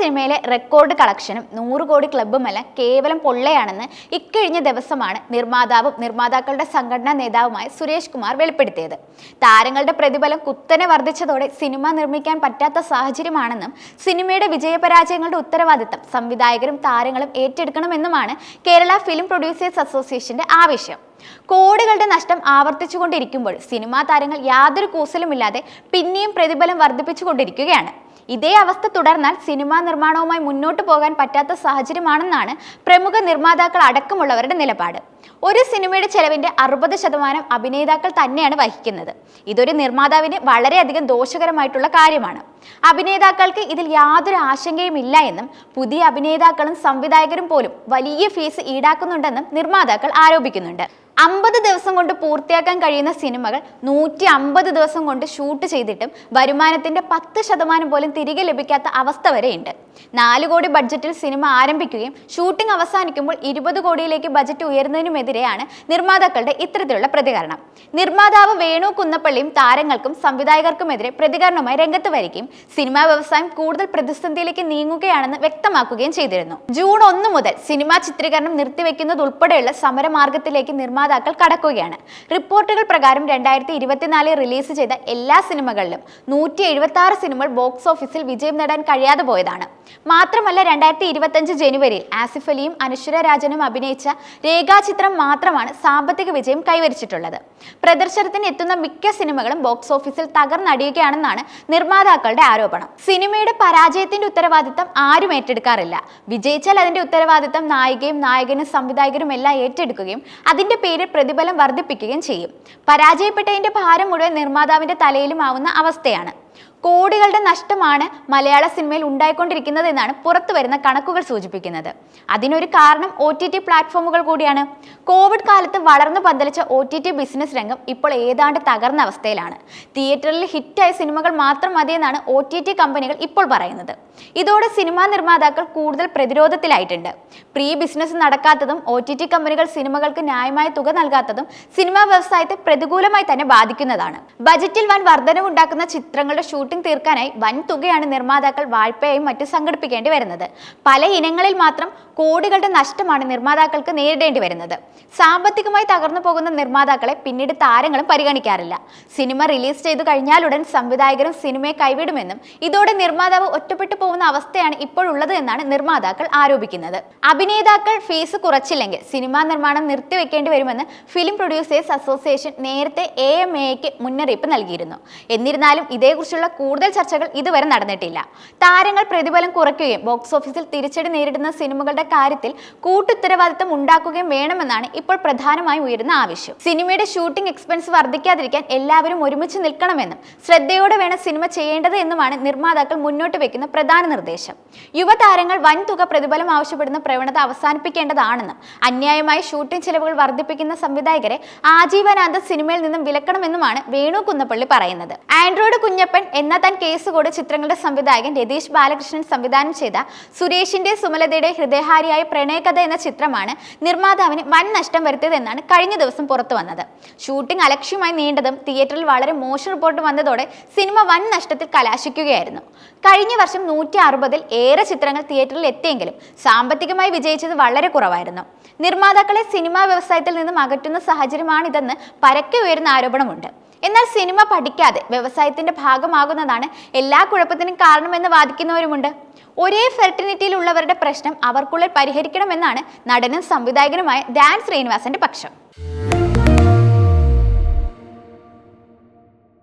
സിനിമയിലെ റെക്കോർഡ് കളക്ഷനും നൂറ് കോടി ക്ലബ്ബുമെല്ലാം കേവലം പൊള്ളയാണെന്ന് ഇക്കഴിഞ്ഞ ദിവസമാണ് നിർമ്മാതാവും നിർമ്മാതാക്കളുടെ സംഘടനാ നേതാവുമായ സുരേഷ് കുമാർ വെളിപ്പെടുത്തിയത്. താരങ്ങളുടെ പ്രതിഫലം കുത്തനെ വർദ്ധിച്ചതോടെ സിനിമ നിർമ്മിക്കാൻ പറ്റാത്ത സാഹചര്യമാണെന്നും സിനിമയുടെ വിജയപരാജയങ്ങളുടെ ഉത്തരവാദിത്തം സംവിധായകരും താരങ്ങളും ഏറ്റെടുക്കണമെന്നുമാണ് കേരള ഫിലിം പ്രൊഡ്യൂസേഴ്സ് അസോസിയേഷന്റെ ആവശ്യം. കോടികളുടെ നഷ്ടം ആവർത്തിച്ചുകൊണ്ടിരിക്കുമ്പോൾ സിനിമാ താരങ്ങൾ യാതൊരു കൂസലുമില്ലാതെ പിന്നെയും പ്രതിഫലം വർദ്ധിപ്പിച്ചുകൊണ്ടിരിക്കുകയാണ്. ഇതേ അവസ്ഥ തുടർന്നാൽ സിനിമാ നിർമ്മാണവുമായി മുന്നോട്ട് പോകാൻ പറ്റാത്ത സാഹചര്യമാണെന്നാണ് പ്രമുഖ നിർമ്മാതാക്കൾ അടക്കമുള്ളവരുടെ നിലപാട്. ഒരു സിനിമയുടെ ചെലവിന്റെ അറുപത് ശതമാനം അഭിനേതാക്കൾ തന്നെയാണ് വഹിക്കുന്നത്. ഇതൊരു നിർമ്മാതാവിന് വളരെയധികം ദോഷകരമായിട്ടുള്ള കാര്യമാണ്. അഭിനേതാക്കൾക്ക് ഇതിൽ യാതൊരു ആശങ്കയും ഇല്ല എന്നും പുതിയ അഭിനേതാക്കളും സംവിധായകരും പോലും വലിയ ഫീസ് ഈടാക്കുന്നുണ്ടെന്നും നിർമ്മാതാക്കൾ ആരോപിക്കുന്നുണ്ട്. അമ്പത് ദിവസം കൊണ്ട് പൂർത്തിയാക്കാൻ കഴിയുന്ന സിനിമകൾ നൂറ്റി അമ്പത് ദിവസം കൊണ്ട് ഷൂട്ട് ചെയ്തിട്ടും വരുമാനത്തിന്റെ പത്ത് ശതമാനം പോലും തിരികെ ലഭിക്കാത്ത അവസ്ഥ വരെയുണ്ട്. നാല് കോടി ബഡ്ജറ്റിൽ സിനിമ ആരംഭിക്കുകയും ഷൂട്ടിംഗ് അവസാനിക്കുമ്പോൾ ഇരുപത് കോടിയിലേക്ക് ബജറ്റ് ഉയരുന്നതിനുമെതിരെയാണ് നിർമ്മാതാക്കളുടെ ഇത്തരത്തിലുള്ള പ്രതികരണം. നിർമ്മാതാവ് വേണു കുന്നപ്പള്ളിയും താരങ്ങൾക്കും സംവിധായകർക്കുമെതിരെ പ്രതികരണവുമായി രംഗത്ത് വരികയും സിനിമാ വ്യവസായം കൂടുതൽ പ്രതിസന്ധിയിലേക്ക് നീങ്ങുകയാണെന്ന് വ്യക്തമാക്കുകയും ചെയ്തിരുന്നു. ജൂൺ ഒന്ന് മുതൽ സിനിമാ ചിത്രീകരണം നിർത്തിവെക്കുന്നതുൾപ്പെടെയുള്ള സമരമാർഗത്തിലേക്ക് നിർമ്മാതാക്കൾ കടക്കുകയാണ്. റിപ്പോർട്ടുകൾ പ്രകാരം രണ്ടായിരത്തി ഇരുപത്തിനാലിൽ റിലീസ് ചെയ്ത എല്ലാ സിനിമകളിലും നൂറ്റി എഴുപത്തി ആറ് സിനിമകൾ ബോക്സ് ഓഫീസിൽ വിജയം നേടാൻ കഴിയാതെ പോയതാണ്. മാത്രമല്ല രണ്ടായിരത്തി ഇരുപത്തഞ്ച് ജനുവരിയിൽ ആസിഫ് അലിയും അനശ്വര രാജനും അഭിനയിച്ച രേഖാചിത്രം മാത്രമാണ് സാമ്പത്തിക വിജയം കൈവരിച്ചിട്ടുള്ളത്. പ്രദർശനത്തിന് എത്തുന്ന മിക്ക സിനിമകളും ബോക്സ് ഓഫീസിൽ തകർന്നടിയുകയാണെന്നാണ് നിർമ്മാതാക്കളുടെ ആരോപണം. സിനിമയുടെ പരാജയത്തിന്റെ ഉത്തരവാദിത്തം ആരും ഏറ്റെടുക്കാറില്ല. വിജയിച്ചാൽ അതിന്റെ ഉത്തരവാദിത്തം നായികയും നായകനും സംവിധായകരും എല്ലാം ഏറ്റെടുക്കുകയും അതിന്റെ പേരിൽ പ്രതിഫലം വർദ്ധിപ്പിക്കുകയും ചെയ്യും. പരാജയപ്പെട്ടതിന്റെ ഭാരം മുഴുവൻ നിർമ്മാതാവിന്റെ തലയിലും ആവുന്ന അവസ്ഥയാണ്. കോടികളുടെ നഷ്ടമാണ് മലയാള സിനിമയിൽ ഉണ്ടായിക്കൊണ്ടിരിക്കുന്നത് എന്നാണ് പുറത്തു വരുന്ന കണക്കുകൾ സൂചിപ്പിക്കുന്നത്. അതിനൊരു കാരണം ഒ ടി ടി പ്ലാറ്റ്ഫോമുകൾ കൂടിയാണ്. കോവിഡ് കാലത്ത് വളർന്നു പന്തലിച്ച ഒ ടി ടി ബിസിനസ് രംഗം ഇപ്പോൾ ഏതാണ്ട് തകർന്ന അവസ്ഥയിലാണ്. തിയേറ്ററിൽ ഹിറ്റായ സിനിമകൾ മാത്രം മതിയെന്നാണ് ഒ ടി ടി കമ്പനികൾ ഇപ്പോൾ പറയുന്നത്. ഇതോടെ സിനിമാ നിർമ്മാതാക്കൾ കൂടുതൽ പ്രതിരോധത്തിലായിട്ടുണ്ട്. പ്രീ ബിസിനസ് നടക്കാത്തതും ഒ ടി ടി കമ്പനികൾ സിനിമകൾക്ക് ന്യായമായ തുക നൽകാത്തതും സിനിമാ വ്യവസായത്തെ പ്രതികൂലമായി തന്നെ ബാധിക്കുന്നതാണ്. ബജറ്റിൽ വൻ വർധനവുണ്ടാക്കുന്ന ചിത്രങ്ങളുടെ ഷൂട്ടിംഗ് തീർക്കാനായി വൻ തുകയാണ് നിർമ്മാതാക്കൾ വായ്പയായും മറ്റും സംഘടിപ്പിക്കേണ്ടി വരുന്നത്. പല ഇനങ്ങളിൽ മാത്രം കോടികളുടെ നഷ്ടമാണ് നിർമ്മാതാക്കൾക്ക് നേരിടേണ്ടി വരുന്നത്. സാമ്പത്തികമായി തകർന്നു പോകുന്ന നിർമ്മാതാക്കളെ പിന്നീട് താരങ്ങളും പരിഗണിക്കാറില്ല. സിനിമ റിലീസ് ചെയ്തു കഴിഞ്ഞാലുടൻ സംവിധായകരും സിനിമയെ കൈവിടുമെന്നും ഇതോടെ നിർമ്മാതാവ് ഒറ്റപ്പെട്ടു പോകുന്ന അവസ്ഥയാണ് ഇപ്പോഴുള്ളത് എന്നാണ് നിർമ്മാതാക്കൾ ആരോപിക്കുന്നത്. അഭിനേതാക്കൾ ഫീസ് കുറച്ചില്ലെങ്കിൽ സിനിമാ നിർമ്മാണം നിർത്തിവെക്കേണ്ടി വരുമെന്ന് ഫിലിം പ്രൊഡ്യൂസേഴ്സ് അസോസിയേഷൻ നേരത്തെ എ എം എക്ക് മുന്നറിയിപ്പ് നൽകിയിരുന്നു. എന്നിരുന്നാലും ഇതേക്കുറിച്ചുള്ള കൂടുതൽ ചർച്ചകൾ ഇതുവരെ നടന്നിട്ടില്ല. താരങ്ങൾ പ്രതിഫലം കുറയ്ക്കുകയും ബോക്സ് ഓഫീസിൽ തിരിച്ചടി നേരിടുന്ന സിനിമകളുടെ കാര്യത്തിൽ കൂട്ടുത്തരവാദിത്തം ഉണ്ടാക്കുകയും വേണമെന്നാണ് ഇപ്പോൾ പ്രധാനമായും ഉയരുന്ന ആവശ്യം. സിനിമയുടെ ഷൂട്ടിംഗ് എക്സ്പെൻസ് വർദ്ധിക്കാതിരിക്കാൻ എല്ലാവരും ഒരുമിച്ച് നിൽക്കണമെന്നും ശ്രദ്ധയോടെ വേണം സിനിമ ചെയ്യേണ്ടത് എന്നുമാണ് നിർമ്മാതാക്കൾ മുന്നോട്ട് വെക്കുന്ന പ്രധാന നിർദ്ദേശം. യുവതാരങ്ങൾ വൻതുക പ്രതിഫലം ആവശ്യപ്പെടുന്ന പ്രവണത അവസാനിപ്പിക്കേണ്ടതാണെന്നും അന്യായമായി ഷൂട്ടിംഗ് ചെലവുകൾ വർദ്ധിപ്പിക്കുന്ന സംവിധായകരെ ആജീവനാന്ത സിനിമയിൽ നിന്നും വിലക്കണമെന്നുമാണ് വേണു കുന്നപ്പള്ളി പറയുന്നത്. ആൻഡ്രോയിഡ് കുഞ്ഞപ്പൻ എന്ന താൻ കേസ് കൂടി ചിത്രങ്ങളുടെ സംവിധായകൻ രതീഷ് ബാലകൃഷ്ണൻ സംവിധാനം ചെയ്ത സുരേഷിന്റെ സുമലതയുടെ ഹൃദയഹാരിയായ പ്രണയകഥ എന്ന ചിത്രമാണ് നിർമ്മാതാവിന് വൻ നഷ്ടം വരുത്തിയതെന്നാണ് കഴിഞ്ഞ ദിവസം പുറത്തു വന്നത്. ഷൂട്ടിംഗ് അലക്ഷ്യമായി നീണ്ടതും തിയേറ്ററിൽ വളരെ മോശം റിപ്പോർട്ട് വന്നതോടെ സിനിമ വൻ നഷ്ടത്തിൽ കലാശിക്കുകയായിരുന്നു. കഴിഞ്ഞ വർഷം നൂറ്റി അറുപതിൽ ഏറെ ചിത്രങ്ങൾ തിയേറ്ററിൽ എത്തിയെങ്കിലും സാമ്പത്തികമായി വിജയിച്ചത് വളരെ കുറവായിരുന്നു. നിർമ്മാതാക്കളെ സിനിമാ വ്യവസായത്തിൽ നിന്നും അകറ്റുന്ന സാഹചര്യമാണിതെന്ന് പരക്കെ ഉയരുന്ന ആരോപണമുണ്ട്. എന്നാൽ സിനിമ പഠിക്കാതെ വ്യവസായത്തിന്റെ ഭാഗമാകുന്നതാണ് എല്ലാ കുഴപ്പത്തിനും കാരണമെന്ന് വാദിക്കുന്നവരുമുണ്ട്. ഒരേ ഫെർട്ടിനിറ്റിയിലുള്ളവരുടെ പ്രശ്നം അവർക്കുള്ളിൽ പരിഹരിക്കണമെന്നാണ് നടനും സംവിധായകനുമായ ഡാൻ ശ്രീനിവാസന്റെ പക്ഷം.